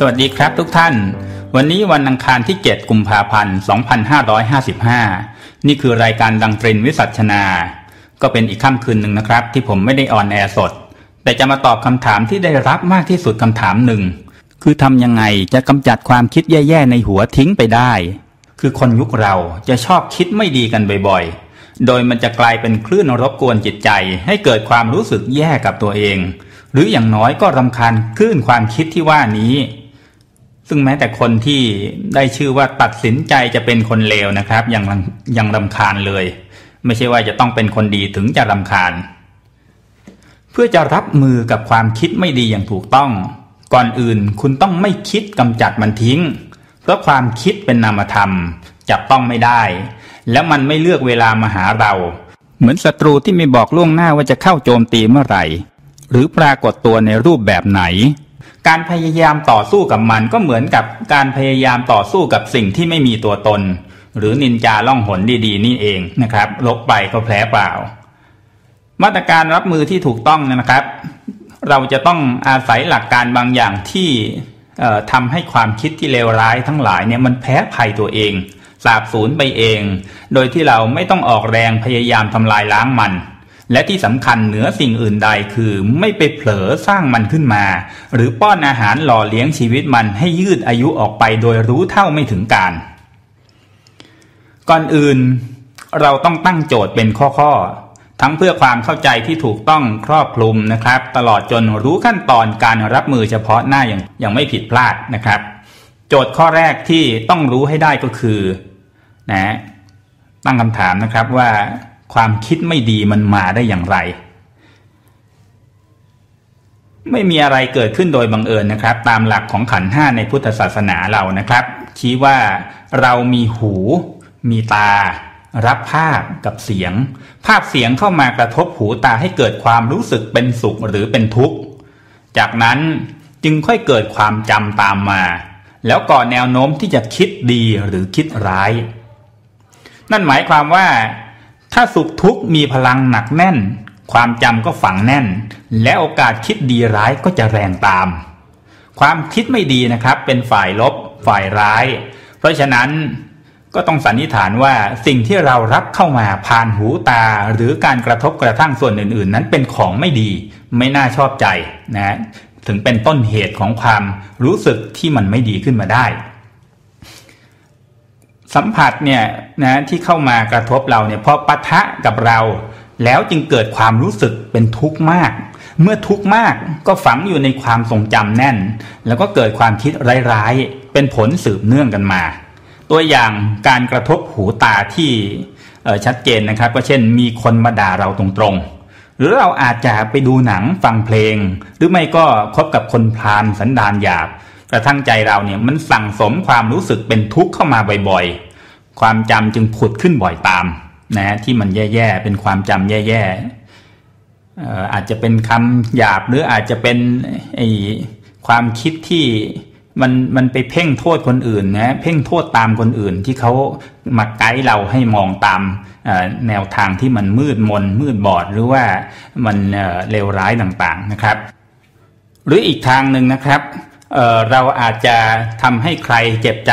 สวัสดีครับทุกท่าน วันนี้วันอังคารที่ 7 กุมภาพันธ์ 2555 นี่คือรายการดังตรินวิสัชนา ก็เป็นอีกค่ำคืนหนึ่งนะครับ ที่ผมไม่ได้ออนแอร์สด แต่จะมาตอบคำถามที่ได้รับมากที่สุดคำถามหนึ่ง คือทำยังไงจะกำจัดความคิดแย่ๆในหัวทิ้งไปได้ คือคนยุคเราจะชอบคิดไม่ดีกันบ่อยๆ โดยมันจะกลายเป็นคลื่นรบกวนจิตใจ ให้เกิดความรู้สึกแย่กับตัวเอง หรืออย่างน้อยก็รำคาญคลื่นความคิดที่ว่านี้ ซึ่งแม้แต่คนที่ได้ชื่อว่าตัดสินใจจะเป็นคนเลวนะครับ ยังยังรำคาญเลย ไม่ใช่ว่าจะต้องเป็นคนดีถึงจะรำคาญ เพื่อจะรับมือกับความคิดไม่ดีอย่างถูกต้อง ก่อนอื่นคุณต้องไม่คิดกำจัดมันทิ้ง เพราะความคิดเป็นนามธรรมจับต้องไม่ได้ แล้วมันไม่เลือกเวลามาหาเรา เหมือนศัตรูที่ไม่บอกล่วงหน้าว่าจะเข้าโจมตีเมื่อไหร่ หรือปรากฏตัวในรูปแบบไหน การพยายามต่อสู้กับมันก็เหมือนกับการพยายามต่อสู้กับสิ่งที่ไม่มีตัวตน หรือนินจาล่องหนดีๆ นี่เองนะครับลบไปก็แผลเปล่า มาตรการรับมือที่ถูกต้องนะครับ เราจะต้องอาศัยหลักการบางอย่างที่ทำให้ความคิดที่เลวร้ายทั้งหลายเนี่ยมันแพ้ภัยตัวเองสาบสูญไปเอง โดยที่เราไม่ต้องออกแรงพยายามทำลายล้างมัน และที่สำคัญเหนือสิ่งอื่นใดคือไม่ไปเผลอสร้างมันขึ้นมา หรือป้อนอาหารหล่อเลี้ยงชีวิตมันให้ยืดอายุออกไปโดยรู้เท่าไม่ถึงการ ก่อนอื่น เราต้องตั้งโจทย์เป็นข้อๆ ทั้งเพื่อความเข้าใจที่ถูกต้องครอบคลุมนะครับ ตลอดจนรู้ขั้นตอนการรับมือเฉพาะหน้าอย่างอย่างไม่ผิดพลาดนะครับ โจทย์ข้อแรกที่ต้องรู้ให้ได้ก็คือนะตั้งคำถามนะครับว่า ความคิดไม่ดีมันมาได้อย่างไร ไม่มีอะไรเกิดขึ้นโดยบังเอิญนะครับ ตามหลักของขันห้าในพุทธศาสนาเรานะครับ ชี้ว่าเรามีหู มีตา รับภาพกับเสียง ภาพเสียงเข้ามากระทบหูตาให้เกิดความรู้สึกเป็นสุขหรือเป็นทุกข์ จากนั้นจึงค่อยเกิดความจำตามมา แล้วก่อแนวโน้มที่จะคิดดีหรือคิดร้าย นั่นหมายความว่า ถ้าสุขทุกข์มีพลังหนักแน่น ความจำก็ฝังแน่น และโอกาสคิดดีร้ายก็จะแรงตาม ความคิดไม่ดีนะครับเป็นฝ่ายลบ ฝ่ายร้าย เพราะฉะนั้นก็ต้องสันนิษฐานว่าสิ่งที่เรารับเข้ามาผ่านหูตา หรือการกระทบกระทั่งส่วนอื่น ๆ นั้นเป็นของไม่ดี ไม่น่าชอบใจนะถึงเป็นต้นเหตุของความรู้สึกที่มันไม่ดีขึ้นมาได้ สัมผัสเนี่ยนะที่เข้ามากระทบเราเนี่ยพอปะทะกับเราแล้วจึงเกิดความรู้สึกเป็นทุกข์มาก เมื่อทุกข์มากก็ฝังอยู่ในความทรงจำแน่น แล้วก็เกิดความคิดร้ายๆ เป็นผลสืบเนื่องกันมา ตัวอย่างการกระทบหูตาที่ชัดเจนนะครับ ก็เช่นมีคนมาด่าเราตรงๆ หรือเราอาจจะไปดูหนังฟังเพลง หรือไม่ก็คบกับคนพาลสันดานหยาบ กระทั่งใจเราเนี่ยมันสั่งสมความรู้สึกเป็นทุกข์เข้ามาบ่อยๆ ความจำจึงผุดขึ้นบ่อยตามนะที่มันแย่ๆเป็นความจำแย่ๆอาจจะเป็นคำหยาบหรืออาจจะเป็นไอความคิดที่มันมันไปเพ่งโทษคนอื่นนะเพ่งโทษตามคนอื่นที่เขามาไกด์เราให้มองตามแนวทางที่มันมืดมนมืดบอดหรือว่ามันเลวร้ายต่างๆนะครับ หรืออีกทางหนึ่งนะครับ เเราอาจจะทำให้ใครเจ็บใจ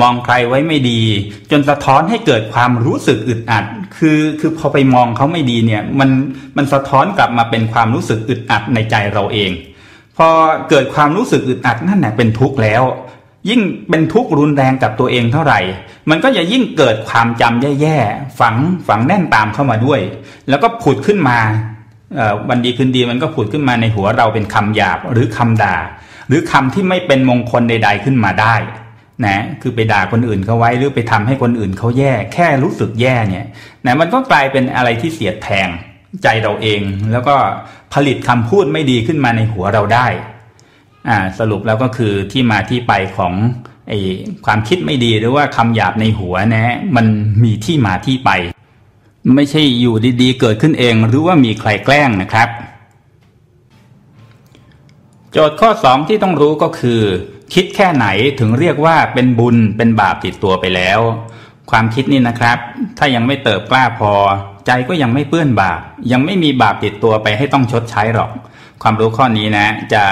มองใครไว้ไม่ดี จนสะท้อนให้เกิดความรู้สึกอึดอัด คือคือพอไปมองเขาไม่ดีเนี่ยมันมันสะท้อนกลับมาเป็นความรู้สึกอึดอัดในใจเราเอง พอเกิดความรู้สึกอึดอัดนั่นแหละเป็นทุกข์แล้ว ยิ่งเป็นทุกข์รุนแรงกับตัวเองเท่าไหร่ มันก็จะยิ่งเกิดความจำแย่ๆฝังฝังแน่นตามเข้ามาด้วย แล้วก็ผุดขึ้นมา วันดีคืนดีมันก็ผุดขึ้นมาในหัวเราเป็นคำหยาบหรือคำด่า หรือคำที่ไม่เป็นมงคลใด ๆขึ้นมาได้นะคือไปด่าคนอื่นเขาไว้หรือไปทำให้คนอื่นเขาแย่แค่รู้สึกแย่เนี่ยนะมันก็กลายเป็นอะไรที่เสียดแทงใจเราเอง แล้วก็ผลิตคำพูดไม่ดีขึ้นมาในหัวเราได้อ่าสรุปแล้วก็คือที่มาที่ไปของไอความคิดไม่ดีหรือว่าคำหยาบในหัวนะมันมีที่มาที่ไป ไม่ใช่อยู่ดีๆ เกิดขึ้นเองหรือว่ามีใครแกล้งนะครับ โจทย์ข้อสองที่ต้องรู้ก็คือ คิดแค่ไหนถึงเรียกว่าเป็นบุญเป็นบาปติดตัวไปแล้ว ความคิดนี่นะครับ ถ้ายังไม่เติบกล้าพอ ใจก็ยังไม่เปื้อนบาป ยังไม่มีบาปติดตัวไปให้ต้องชดใช้หรอก ความรู้ข้อนี้นะ จะ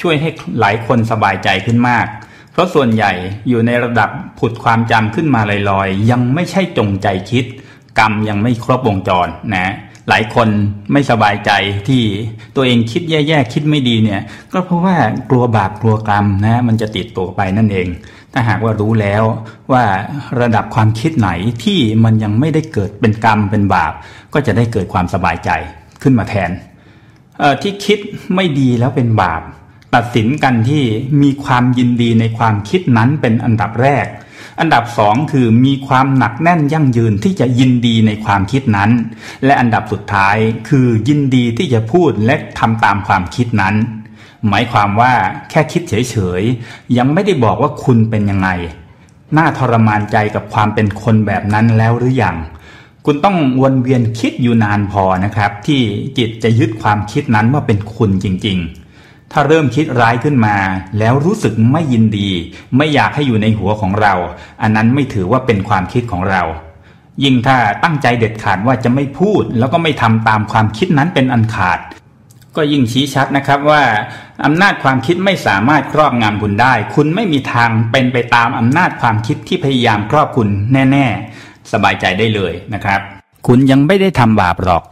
ช่วยให้หลายคนสบายใจขึ้นมากเพราะส่วนใหญ่อยู่ในระดับผุดความจำขึ้นมาลอยๆ ยังไม่ใช่จงใจคิด กรรมยังไม่ครบวงจรนะหลายคนไม่สบายใจที่ตัวเองคิดแย่ๆคิดไม่ดีเนี่ย ก็เพราะว่ากลัวบาปกลัวกรรมนะมันจะติดตัวไปนั่นเอง ถ้าหากว่ารู้แล้วว่าระดับความคิดไหนที่มันยังไม่ได้เกิดเป็นกรรมเป็นบาป ก็จะได้เกิดความสบายใจขึ้นมาแทนที่คิดไม่ดีแล้วเป็นบาป ตัดสินกันที่มีความยินดีในความคิดนั้นเป็นอันดับแรก อันดับสองคือมีความหนักแน่นยั่งยืนที่จะยินดีในความคิดนั้น และอันดับสุดท้ายคือยินดีที่จะพูดและทำตามความคิดนั้น หมายความว่าแค่คิดเฉยๆ ยังไม่ได้บอกว่าคุณเป็นยังไง น่าทรมานใจกับความเป็นคนแบบนั้นแล้วหรือยัง คุณต้องวนเวียนคิดอยู่นานพอนะครับ ที่จิตจะยึดความคิดนั้นว่าเป็นคุณจริงๆ ถ้าเริ่มคิดร้ายขึ้นมา แล้วรู้สึกไม่ยินดี ไม่อยากให้อยู่ในหัวของเรา อันนั้นไม่ถือว่าเป็นความคิดของเรา ยิ่งถ้าตั้งใจเด็ดขาดว่าจะไม่พูด แล้วก็ไม่ทำตามความคิดนั้นเป็นอันขาด ก็ยิ่งชี้ชัดนะครับว่าอำนาจความคิดไม่สามารถครอบงำคุณได้ คุณไม่มีทางเป็นไปตามอำนาจความคิดที่พยายามครอบคุณแน่ ๆ สบายใจได้เลยนะครับ คุณยังไม่ได้ทำบาปหรอก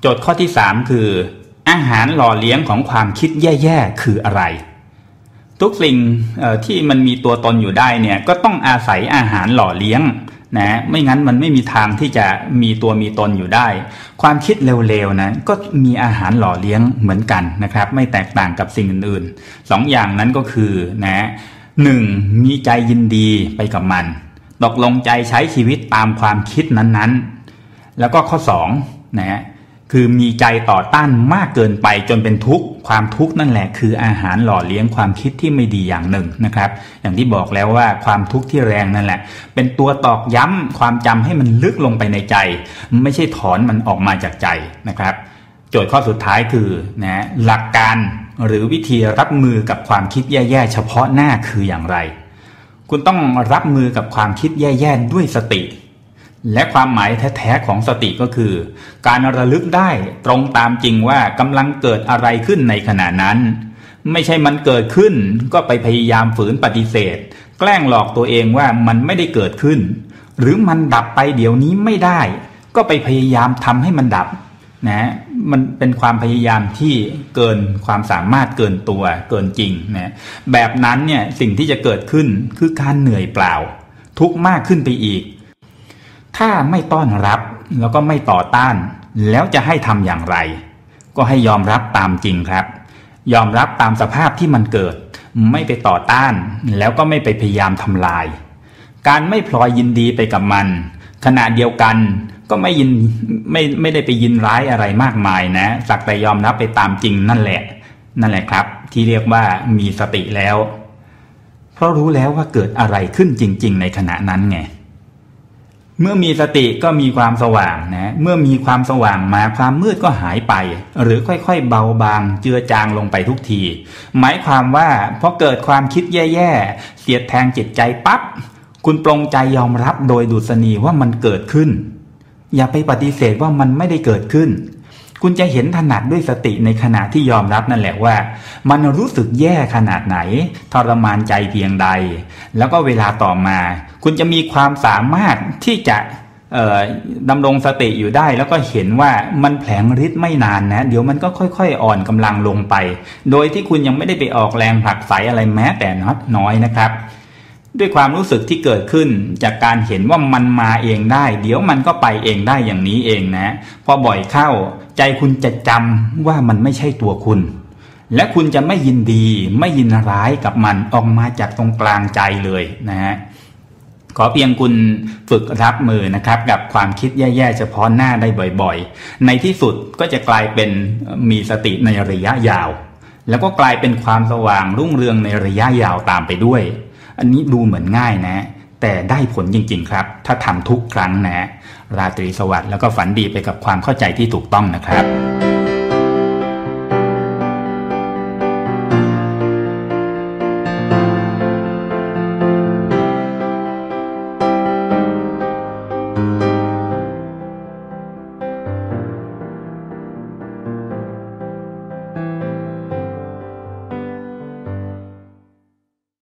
โจทย์ข้อที่สามคือ อาหารหล่อเลี้ยงของความคิดแย่ๆคืออะไร ทุกสิ่งที่มันมีตัวตนอยู่ได้เนี่ยก็ต้องอาศัยอาหารหล่อเลี้ยงนะไม่งั้นมันไม่มีทางที่จะมีตัวมีตนอยู่ได้ ความคิดเร็วๆนะก็มีอาหารหล่อเลี้ยงเหมือนกันนะครับ ไม่แตกต่างกับสิ่งอื่นๆสองอย่างนั้นก็คือนะหนึ่งมีใจยินดีไปกับมันตกลงใจใช้ชีวิตตามความคิดนั้นๆ แล้วก็ข้อสองนะฮะ คือมีใจต่อต้านมากเกินไปจนเป็นทุกข์ ความทุกข์นั่นแหละคืออาหารหล่อเลี้ยงความคิดที่ไม่ดีอย่างหนึ่งนะครับ อย่างที่บอกแล้วว่าความทุกข์ที่แรงนั่นแหละ เป็นตัวตอกย้ำความจำให้มันลึกลงไปในใจ ไม่ใช่ถอนมันออกมาจากใจนะครับ โจทย์ข้อสุดท้ายคือนะหลักการหรือวิธีรับมือกับความคิดแย่ๆเฉพาะหน้าคืออย่างไร คุณต้องรับมือกับความคิดแย่ๆด้วยสติ และความหมายแท้ๆของสติก็คือ การระลึกได้ตรงตามจริงว่ากำลังเกิดอะไรขึ้นในขณะนั้น ไม่ใช่มันเกิดขึ้นก็ไปพยายามฝืนปฏิเสธ แกล้งหลอกตัวเองว่ามันไม่ได้เกิดขึ้น หรือมันดับไปเดี๋ยวนี้ไม่ได้ ก็ไปพยายามทำให้มันดับนะมันเป็นความพยายามที่เกินความสามารถเกินตัวเกินจริงนะแบบนั้นเนี่ยสิ่งที่จะเกิดขึ้นคือการเหนื่อยเปล่า ทุกมากขึ้นไปอีก ถ้าไม่ต้อนรับแล้วก็ไม่ต่อต้าน แล้วจะให้ทำอย่างไร ก็ให้ยอมรับตามจริงครับ ยอมรับตามสภาพที่มันเกิด ไม่ไปต่อต้าน แล้วก็ไม่ไปพยายามทำลาย การไม่พลอยยินดีไปกับมัน ขณะเดียวกันก็ไม่ยินไม่ไม่ได้ไปยินร้ายอะไรมากมายนะสักแต่ยอมรับไปตามจริงนั่นแหละ นั่นแหละครับ ที่เรียกว่ามีสติแล้ว เพราะรู้แล้วว่าเกิดอะไรขึ้นจริง ๆ ในขณะนั้นไง เมื่อมีสติก็มีความสว่างนะเมื่อมีความสว่างมาความมืดก็หายไป หรือค่อยๆเบาบางเจือจางลงไปทุกที หมายความว่าพอเกิดความคิดแย่ๆเสียดแทงจิตใจปับ๊บคุณปรงใจยอมรับโดยดุษณีว่ามันเกิดขึ้น อย่าไปปฏิเสธว่ามันไม่ได้เกิดขึ้น คุณจะเห็นถนัดด้วยสติในขณะที่ยอมรับนั่นแหละว่า มันรู้สึกแย่ขนาดไหน ทรมานใจเพียงใด แล้วก็เวลาต่อมา คุณจะมีความสามารถที่จะดำรงสติอยู่ได้แล้วก็เห็นว่ามันแผลงฤทธิ์ไม่นานนะ เดี๋ยวมันก็ค่อยๆ อ่อนกำลังลงไป โดยที่คุณยังไม่ได้ไปออกแรงผลักไสอะไรแม้แต่น้อยนะครับ ด้วยความรู้สึกที่เกิดขึ้น จากการเห็นว่ามันมาเองได้ เดี๋ยวมันก็ไปเองได้อย่างนี้เองนะ พอบ่อยเข้า ใจคุณจะจำว่ามันไม่ใช่ตัวคุณ และคุณจะไม่ยินดีไม่ยินร้ายกับมันออกมาจากตรงกลางใจเลยนะฮะขอเพียงคุณฝึกรับมือนะครับ กับความคิดแย่ๆเฉพาะหน้าได้บ่อยๆ ในที่สุดก็จะกลายเป็นมีสติในระยะยาว แล้วก็กลายเป็นความสว่างรุ่งเรืองในระยะยาวตามไปด้วย อันนี้ดูเหมือนง่ายนะ แต่ได้ผลจริง ๆ ครับ ถ้าทำทุกครั้งนะ ราตรีสวัสดิ์แล้วก็ฝันดีไปกับความเข้าใจที่ถูกต้องนะครับ